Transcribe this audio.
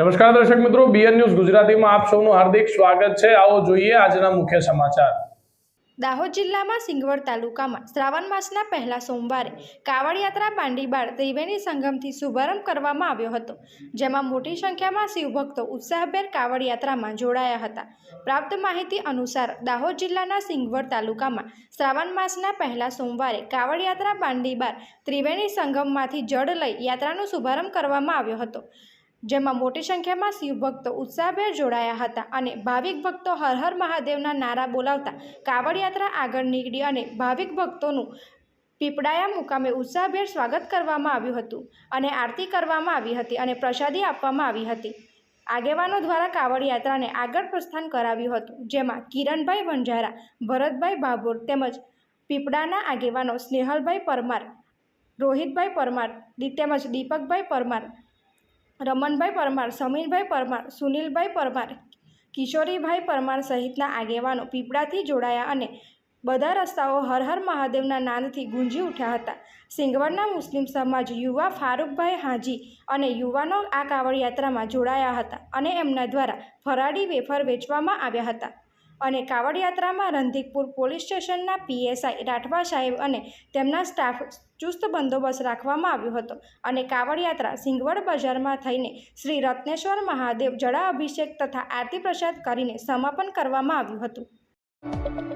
નમસ્કાર દર્શક મિત્રો બીએન ન્યૂઝ ગુજરાતીમાં આપ સૌનું હાર્દિક સ્વાગત છે. આવો જોઈએ આજના મુખ્ય સમાચાર. દાહોદ જિલ્લામાં સિંગવડ તાલુકામાં શ્રાવણ માસના પહેલા સોમવારે કાવડ યાત્રા બાંડીબાળ ત્રિવેણી સંગમથી શુભારંભ કરવામાં આવ્યો હતો, જેમાં મોટી સંખ્યામાં શિવભક્તો ઉત્સાહભેર કાવડ યાત્રામાં જોડાયા હતા. પ્રાપ્ત માહિતી અનુસાર, દાહોદ જિલ્લાના સિંગવડ તાલુકામાં શ્રાવણ માસના પહેલા સોમવારે કાવડ યાત્રા બાંડીબાર ત્રિવેણી સંગમમાંથી જળ લઈ યાત્રાનો શુભારંભ કરવામાં આવ્યો હતો. જેમાં મોટી સંખ્યામાં શિવભક્તો ઉત્સાહભેર જોડાયા હતા અને ભાવિક ભક્તો હર હર મહાદેવના નારા બોલાવતા કાવડયાત્રા આગળ નીકળી અને ભાવિક ભક્તોનું પીપળાયા મુકામે ઉત્સાહભેર સ્વાગત કરવામાં આવ્યું હતું અને આરતી કરવામાં આવી હતી અને પ્રસાદી આપવામાં આવી હતી. આગેવાનો દ્વારા કાવડયાત્રાને આગળ પ્રસ્થાન કરાવ્યું હતું, જેમાં કિરણભાઈ વંજારા, ભરતભાઈ ભાભોર તેમજ પીપળાના આગેવાનો સ્નેહલભાઈ પરમાર, રોહિતભાઈ પરમાર તેમજ દીપકભાઈ પરમાર રમણભાઈ પરમાર, સમીરભાઈ પરમાર, સુનિલભાઈ પરમાર, કિશોરીભાઈ પરમાર સહિતના આગેવાનો પીપળાથી જોડાયા અને બધા રસ્તાઓ હર હર મહાદેવના નાદથી ગુંજી ઉઠ્યા હતા. સિંગવડના મુસ્લિમ સમાજ યુવા ફારૂકભાઈ હાજી અને યુવાનો આ કાવડ યાત્રામાં જોડાયા હતા અને એમના દ્વારા ફરાળી વેફર વેચવામાં આવ્યા હતા. અને કાવડ યાત્રામાં રંધીકપુર પોલીસ સ્ટેશનના પીએસઆઈ રાઠવા સાહેબ અને તેમના સ્ટાફ ચુસ્ત બંદોબસ્ત રાખવામાં આવ્યો હતો અને કાવડ યાત્રા સિંગવડ બજારમાં થઈને શ્રી રત્નેશ્વર મહાદેવ જળાભિષેક તથા આરતી પ્રસાદ કરીને સમાપન કરવામાં આવ્યું હતું.